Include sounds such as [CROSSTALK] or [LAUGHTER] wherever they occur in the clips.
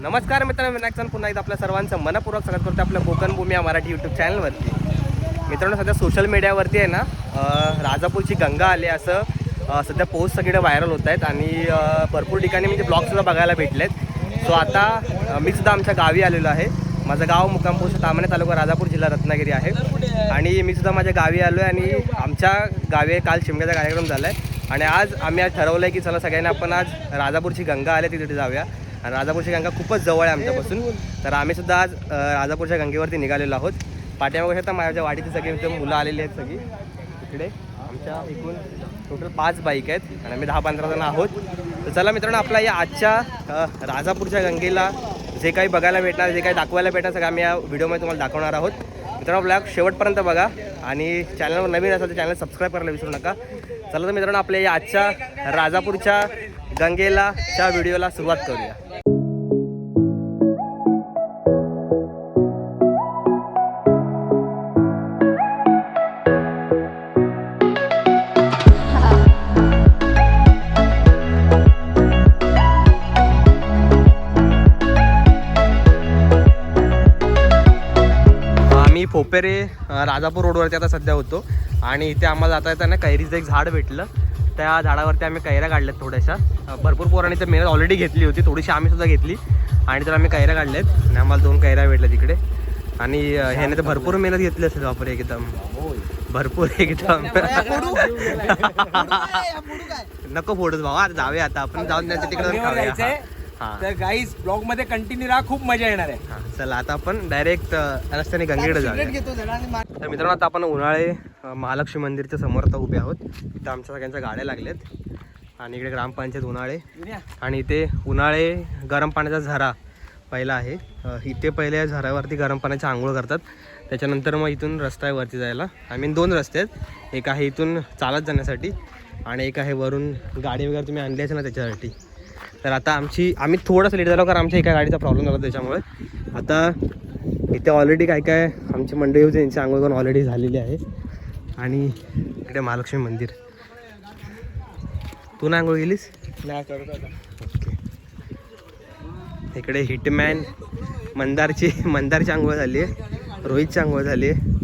नमस्कार मित्रांनो मी पुन्हा एकदा आपल्या सर्वांचं मनपूर्वक स्वागत करतो आपल्या कोकणभूमी या मराठी यूट्यूब चॅनलवरती मित्रांनो सध्या सोशल मीडियावरती आहे ना राजापूरची गंगा आली असं सध्या पोस्ट सगळे व्हायरल होत आहेत आणि भरपूर ठिकाणी म्हणजे ब्लॉगसुद्धा बघायला भेटलेत. सो आता मी सुद्धा आमच्या गावी आलेलो आहे. माझं गाव मुक्काम तामणे तालुका राजापूर जिल्हा रत्नागिरी आहे. आणि मी सुद्धा माझ्या गावी आलो आहे आणि आमच्या गावी काल शिमग्याचा कार्यक्रम झाला आहे आणि आज आम्ही आज ठरवलं आहे की चला सगळ्यांना आपण आज राजापूरची गंगा आले तिथे जाऊया. आणि राजापूरची गंगा खूपच जवळ आहे आमच्यापासून. तर आम्ही सुद्धा आज राजापूरच्या गंगेवरती निघालेलो आहोत. पाठीमागे आता माझ्या वाडीची सगळी मुलं आलेली आहेत सगळी. इकडे आमच्या एकूण टोटल पाच बाईक आहेत आणि आम्ही दहा पंधरा जण आहोत. तर चला मित्रांनो आपला या आजच्या राजापूरच्या गंगेला जे काही बघायला भेटणार जे काही दाखवायला भेटणार सगळं आम्ही या व्हिडिओमध्ये तुम्हाला दाखवणार आहोत. मित्रांनो ब्लॉग शेवटपर्यंत बघा आणि चॅनलवर नवीन असेल तर चॅनल सबस्क्राईब करायला विसरू नका. चला तर मित्रांनो आपल्या या आजच्या राजापूरच्या गंगेला च्या व्हिडिओला सुरुवात करूया. अ, राजापूर रोडवरती आता सध्या होतो. आणि इथे आम्हाला जाता येताना कैरीचं एक झाड भेटलं. त्या झाडावरती आम्ही कैऱ्या काढल्यात थोड्याशा. भरपूर पोरांनी तर मेहनत ऑलरेडी घेतली होती थोडीशी आम्ही सुद्धा घेतली. आणि तर आम्ही कैऱ्या काढल्यात. आणि आम्हाला दोन कैऱ्या भेटल्या तिकडे. आणि ह्याने तर भरपूर मेहनत घेतली असेल वापर एकदम. भरपूर एकदम. नको फोडूच भाऊ आता जाऊया आता. आपण जाऊन त्यांच्या तिकडे खाऊया. तर गाईज ब्लॉगमध्ये कंटिन्यू राहा खूप मजा येणार आहे. हा, चला आता आपण डायरेक्ट रस्त्याने गंगेकडे जाऊया. तर मित्रांनो आता आपण उन्हाळे अ, महालक्ष्मी मंदिरच्या समोर आता उभे आहोत. इथं आमच्या सगळ्यांच्या गाड्या लागल्यात आणि इकडे ग्रामपंचायत उन्हाळे. आणि इथे उन्हाळे गरम पाण्याचा झरा पहिला आहे. अ, इथे पहिले झऱ्यावरती गरम पाण्याची आंघोळ करतात. त्याच्यानंतर मग इथून रस्ता आहे वरती जायला. आय मीन दोन रस्ते आहेत. एक आहे इथून चालत जाण्यासाठी आणि एक आहे वरून गाडी वगैरे तुम्ही आणली असेल ना त्याच्यासाठी. तर आता आमची आम्ही थोडंसं लेट झालो कारण आमच्या एका गाडीचा प्रॉब्लेम झाला त्याच्यामुळे. आता इथे ऑलरेडी काय काय आमची मंडळी होती त्यांची आंघोळ करून ऑलरेडी झालेली आहे. आणि इकडे महालक्ष्मी मंदिर. तू ना आंघोळ गेलीस? ओके. इकडे हिटमॅन मंदारची मंदारची आंघोळ झाली आहे. रोहितची आंघोळ झाली आहे.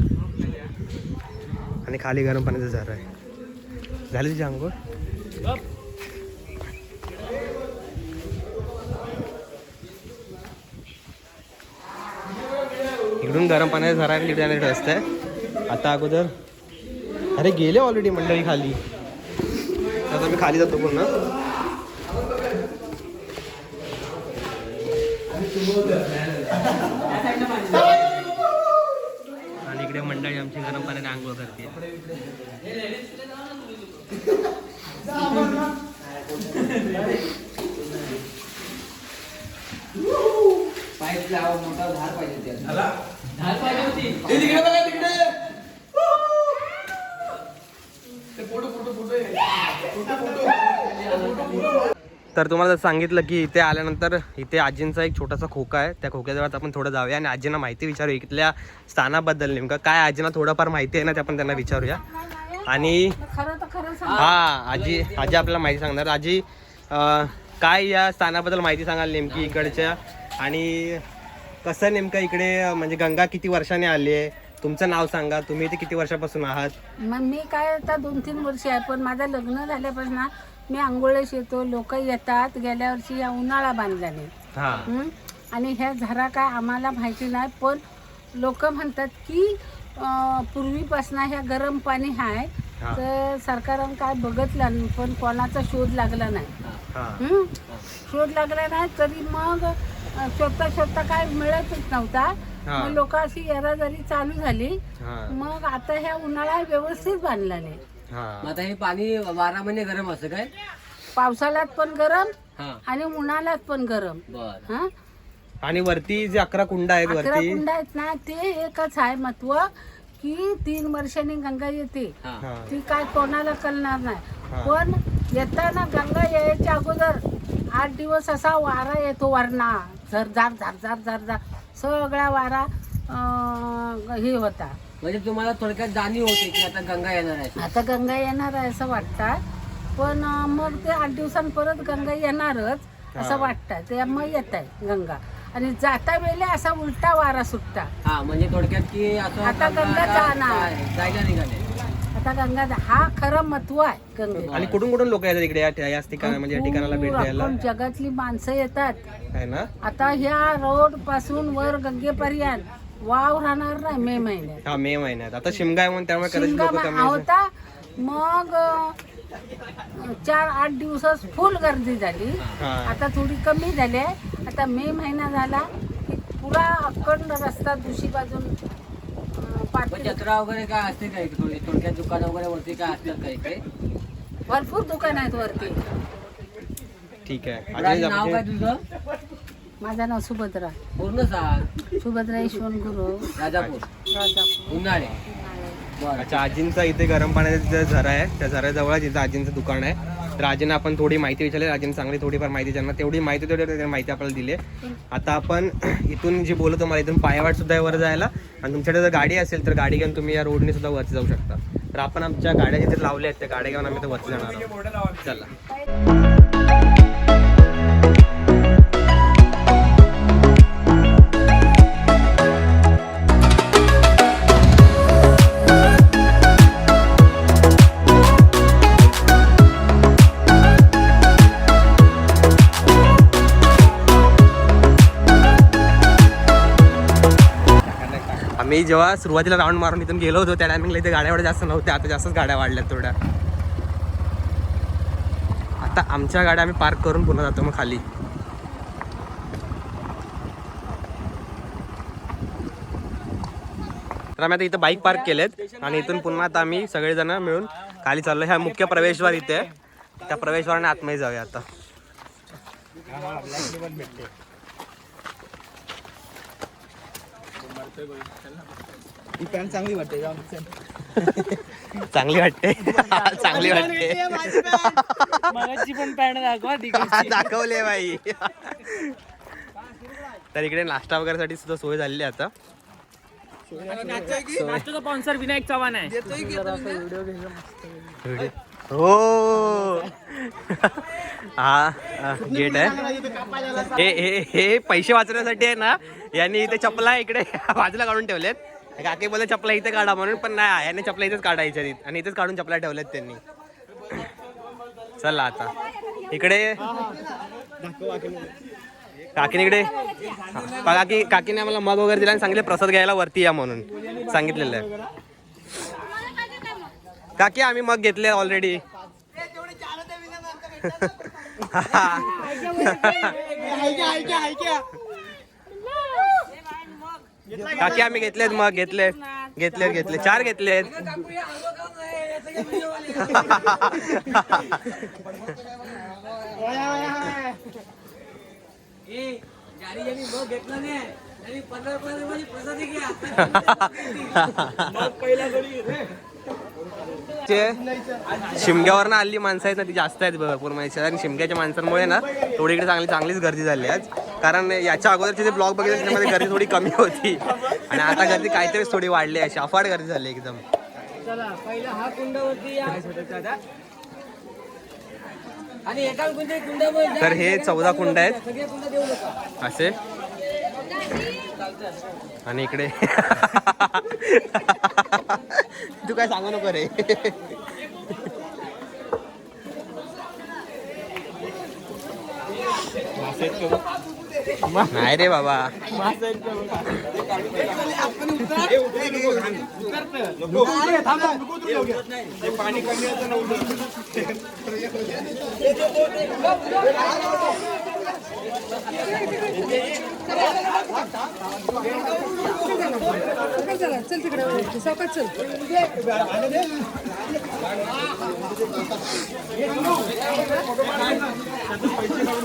आणि खाली गरम पाण्याचं झालं आहे. झाली तुझी आंघोळ? इकडून गरम पाण्याचा झरा आहे तिकडे रस्ता आहे आता अगोदर अरे गेले ऑलरेडी मंडळी खाली. आता मी खाली जातो पूर्ण. आणि इकडे मंडळी आमची गरम पाण्याने आंघोळ करते. पाईप लावा मोठा धार पाहिजे झाड पाहिजे होती तर तुम्हाला जर सांगितलं की इथे आल्यानंतर इथे आजींचा एक छोटासा खोका आहे. त्या खोक्याजवळ आपण थोडं जाऊया आणि आजींना माहिती विचारूया इथल्या स्थानाबद्दल नेमकं. काय आजींना थोडंफार माहिती आहे ना ते आपण त्यांना विचारूया. आणि हा आजी आजी आपल्याला माहिती सांगणार. आजी काय या स्थानाबद्दल माहिती सांगाल नेमकी इकडच्या? आणि कसं नेमकं इकडे म्हणजे गंगा किती वर्षाने आली आहे? तुमचं नाव सांगा. तुम्ही इथे किती वर्षापासून आहात? मग मी काय आता दोन तीन वर्षी आहे पण माझं लग्न झाल्यापासून मी आंघोळेस येतो लोक येतात. गेल्या वर्षी या उन्हाळा बांधल्याने. हा. हं? आणि ह्या झरा काय आम्हाला माहिती नाही पण लोक म्हणतात की अं, पूर्वीपासून ह्या गरम पाणी आहे हा. तर सरकारनं काय बघितलं नाही, पण कोणाचा शोध लागला नाही. हा. हं? शोध लागला नाही तरी मग शोधता शोधता काय मिळतच नव्हता. हा. मग लोक अशी येराजरी चालू झाली. मग आता ह्या उन्हाळा व्यवस्थित बांधल्याने हा. आता हे पाणी बारा महिने गरम असतं काय? पावसाळ्यात पण गरम हा. आणि उन्हाळ्यात पण गरम. बर. हा? आणि वरती जे अकरा कुंड आहेत अकरा वरती? कुंड आहेत ना ते एकच आहे महत्त्व की तीन वर्षांनी गंगा येते. हा. ती काय कोणाला कळणार. नाही. पण येताना गंगा यायच्या अगोदर आठ दिवस असा वारा येतो वरणा झरझार झरझार झरझार सगळा वारा अं, हे होता. म्हणजे तुम्हाला थोडक्यात जाणीव होते की आता गंगा येणार आहे. आता गंगा येणार आहे असं वाटतं पण अं, मग ते आठ दिवसांनी परत गंगा येणारच असं वाटतं. त्यामुळे येत आहे गंगा. आणि जाता वेळेला असा उलटा वारा सुटता. हा म्हणजे थोडक्यात की असं आता गंगा जाणार. जायला निघाले आता गंगा हा खरं महत्त्व आहे गंगेला आणि कुठून कुठून लोक येतात इकडे या- याच ठिकाणी म्हणजे या ठिकाणाला भेट द्यायला? जगातली माणसं येतात. आहे ना? आता ह्या रोडपासून वर गंगेपर्यंत वाव राहणार नाही मे महिन्यात. हा मे महिन्यात. आता शिमगा आहे म्हणून त्यामुळे कदाचित शिमगा लोक होता. मग अं, चार आठ दिवसात फुल गर्दी झाली. हा. आता थोडी कमी झाली आहे. आता मे महिना झाला की पुरा अखंड रस्ता दुसरी बाजून मग जत्रा वगैरे काय असते काय थोडी थोडक्यात दुकान वगैरे वरती काय असतात काय इकडे? भरपूर दुकान आहेत वरती. ठीक आहे. नाव काय तुझं? माझं नाव सुभद्रा. पूर्ण सांग सुभद्रा यशवंत गुरु. राजापूर. राजापूर. उन्हाळे. बरं. अच्छा आजींचा इथे गरम पाण्याचा झरा आहे. त्या झऱ्याजवळच इथं आजींचं दुकान आहे. तर आजींना आपण थोडी माहिती विचारली आजीने चांगली थोडीफार माहिती ज्यांना तेवढी माहिती तेवढी त्यांनी माहिती आपल्याला दिली आहे. आता आपण [CLEARS THROAT] इथून जी बोलतो मला इथून पायवाट सुद्धा वर जायला आणि तुमच्याकडे जर गाडी असेल तर गाडी घेऊन तुम्ही या रोडने सुद्धा वरती जाऊ शकता. तर आपण आमच्या गाड्या जिथे लावल्या आहेत त्या गाड्या घेऊन आम्ही तर वरती जाणार चला. मी जेव्हा सुरुवातीला राऊंड मारून इथून गेलो होतो त्या टायमिंगला इथे गाड्या एवढ्या जास्त नव्हत्या आता जास्तच गाड्या वाढल्या थोड्या आता आमच्या गाड्या आम्ही पार्क करून पुन्हा जातो मग खाली. तर आम्ही आता इथं बाईक पार्क केलेत आणि इथून पुन्हा आता आम्ही सगळेजण मिळून खाली चाललो ह्या मुख्य प्रवेशद्वार इथे त्या प्रवेशद्वाराने आतमध्ये जाऊया आता. ही पॅन्ट चांगली वाटते चांगली वाटते. [LAUGHS] चांगली वाटते. मगाची पण [LAUGHS] पॅन्ट दाखवा [LAUGHS] दाखवले बाई. तर इकडे नाश्ता वगैरे साठी सुद्धा सोय झालेली आहे आता. स्पॉन्सर विनायक चव्हाण आहे. हो. हा गेट आहे. हे हे हे पैसे वाचण्यासाठी आहे ना यांनी इथे चपला इकडे [LAUGHS] बाजूला काढून ठेवलेत. काकी बोलले चपला इथे काढा म्हणून पण नाही याने चपला इथेच काढायच्या आणि इथेच काढून चपला ठेवल्यात त्यांनी. चला आता. इकडे. काकीने इकडे. काकी काकीने आम्हाला मग वगैरे दिला आणि सांगितले प्रसाद घ्यायला वरती या म्हणून. सांगितलेलं आहे. काकी आम्ही मग घेतले ऑलरेडी काकी आम्ही घेतलेत मग घेतले घेतले घेतले चार घेतलेत. [LAUGHS] शिमग्यावरनं आलेली माणसं आहेत ना ती जास्त आहेत भरपूर माहिती. आणि शिमग्याच्या माणसांमुळे ना थोडी इकडे चांगली चांगलीच गर्दी झाली आज. कारण याच्या अगोदरचे जे ब्लॉग बघितले त्याच्यामध्ये गर्दी थोडी कमी होती. आणि आता गर्दी काहीतरीच थोडी वाढली अशी अफाट गर्दी झाली एकदम. तर हे चौदा कुंड आहेत. असे. आणि इकडे. तू काय सांगू नको रे. नाही रे बाबा.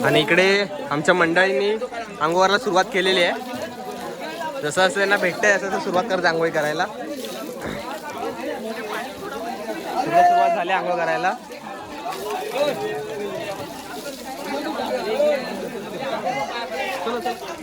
आणि इकडे आमच्या मंडळींनी अंगोवरला सुरुवात केलेली आहे. जसं असं त्यांना भेटतंय असं तर सुरुवात करत आंघोळी करायला. सुरुवात झाली आंघोळ करायला. चलो चलो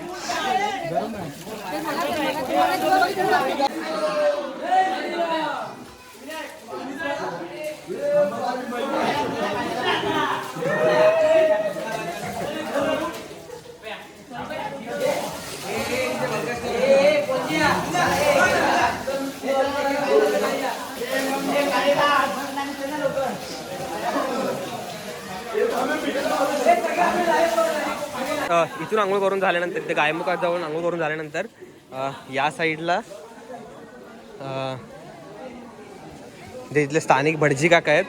Venga, venga. इथून आंघोळ करून झाल्यानंतर इथे गायमुखात जाऊन आंघोळ करून झाल्यानंतर या साईडला जे इथले स्थानिक भटजी काका आहेत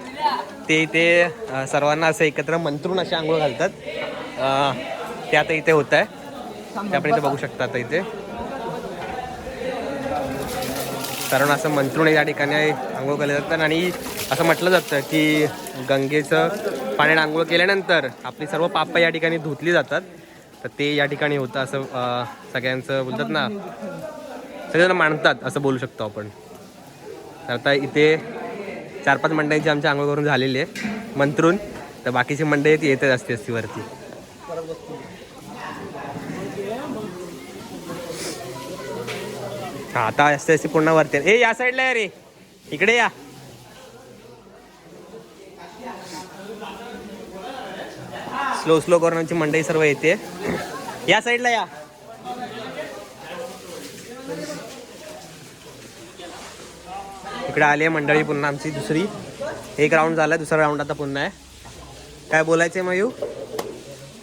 ते इथे सर्वांना असं एकत्र मंत्रून असे आंघोळ घालतात. ते आता इथे होत आहे. ते आपण इथे बघू शकता आता इथे. कारण असं मंत्रून या ठिकाणी आंघोळ केले जातात आणि असं म्हटलं जातं की गंगेचं पाण्याने आंघोळ केल्यानंतर आपली सर्व पापं या ठिकाणी धुतली जातात. तर ते या ठिकाणी होतं असं सगळ्यांचं बोलतात ना. सगळेजण मानतात असं बोलू शकतो आपण. तर आता इथे चार पाच मंडळींची आमच्या आंघोळ करून झालेली आहे. मंत्रून तर बाकीची मंडळी ती येतच असते असती वरती. हा आता असते असते पुन्हा वरती ए या साईडला आहे रे. इकडे या. स्लो स्लो करून आमची मंडळी सर्व येते. या साईडला या. इकडे आली आहे मंडळी पुन्हा आमची दुसरी. एक राऊंड झाला दुसरा राऊंड आता पुन्हा आहे. काय बोलायचंय मयू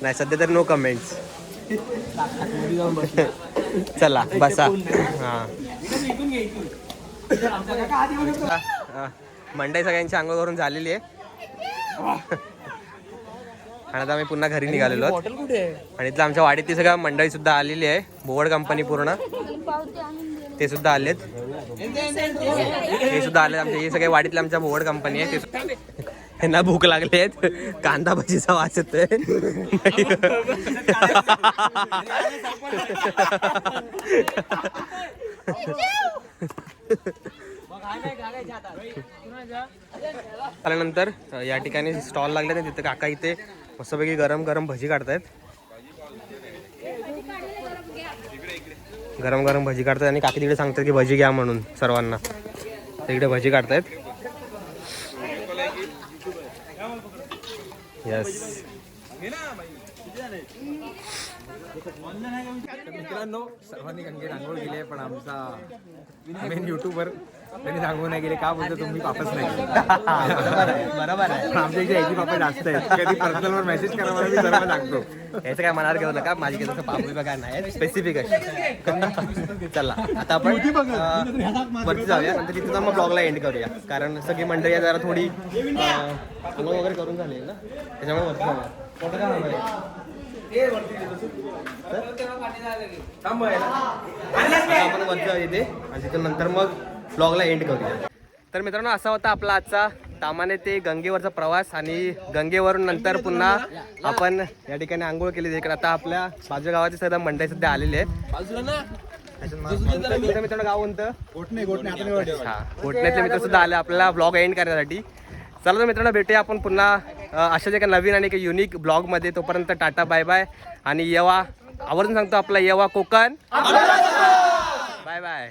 नाही सध्या तर नो कमेंट्स चला बसा. हां. हा, मंडई सगळ्यांची आंघोळ करून झालेली आहे. आणि आता आम्ही पुन्हा घरी निघालेलो आहोत. आणि इथलं आमच्या वाडीतली सगळ्या मंडळी सुद्धा आलेली आहे. बोवड कंपनी पूर्ण. ते सुद्धा आलेत. हे सुद्धा आले आमच्या हे सगळे वाडीतले आमच्या बोवड कंपनी आहे. ते यांना भूक लागली आहेत कांदा भजीचा वास येतोय. आल्यानंतर या ठिकाणी स्टॉल लागले ना तिथे काका इथे मस्तपैकी गरम गरम भजी काढतायत. गरम गरम भजी काढतात आणि काकी तिकडे सांगतात की भजी घ्या म्हणून सर्वांना. तिकडे भजी काढतायत. येस मित्रांनो सर्वांनी आंघोळ केली आहे पण आमचा मेन युट्यूबर त्यांनी सांगू नाही गेले का बोलतो? तुम्ही पापच नाही. बरोबर आहे. आमच्या इथे याची जास्त आहेत कधी पर्सनलवर मेसेज करा मला मी सर्व सांगतो. याचं काय मनावर घेऊ नका. माझी काही तसं पापडी बघा नाही. स्पेसिफिक आहे. चला आता आपण वरती जाऊया. नंतर तिथं मग ब्लॉगला एंड करूया. कारण सगळी मंडळी जरा थोडी वगैरे करून झाली ना. त्याच्यामुळे वरती जाऊया. आपण आणि तिथून नंतर मग ब्लॉगला एंड करूया. तर मित्रांनो असा होता आपला आजचा तामाने ते गंगेवरचा प्रवास आणि गंगेवरून नंतर पुन्हा आपण या ठिकाणी आंघोळ केली. तिकडे आता आपल्या बाजू गावाचे सध्या मंडई सध्या आलेले आहे तुमचं मित्रांनो गाव कोणतं. हा गोटण्यातले मित्र सुद्धा आले आपल्याला ब्लॉग एंड करण्यासाठी. चला तर मित्रांनो भेटूया आपण पुन्हा अशाच एका नवीन आणि एका युनिक ब्लॉगमध्ये तोपर्यंत टाटा बाय बाय आणि येवा आवर्जून सांगतो आपला येवा कोकण. Bye bye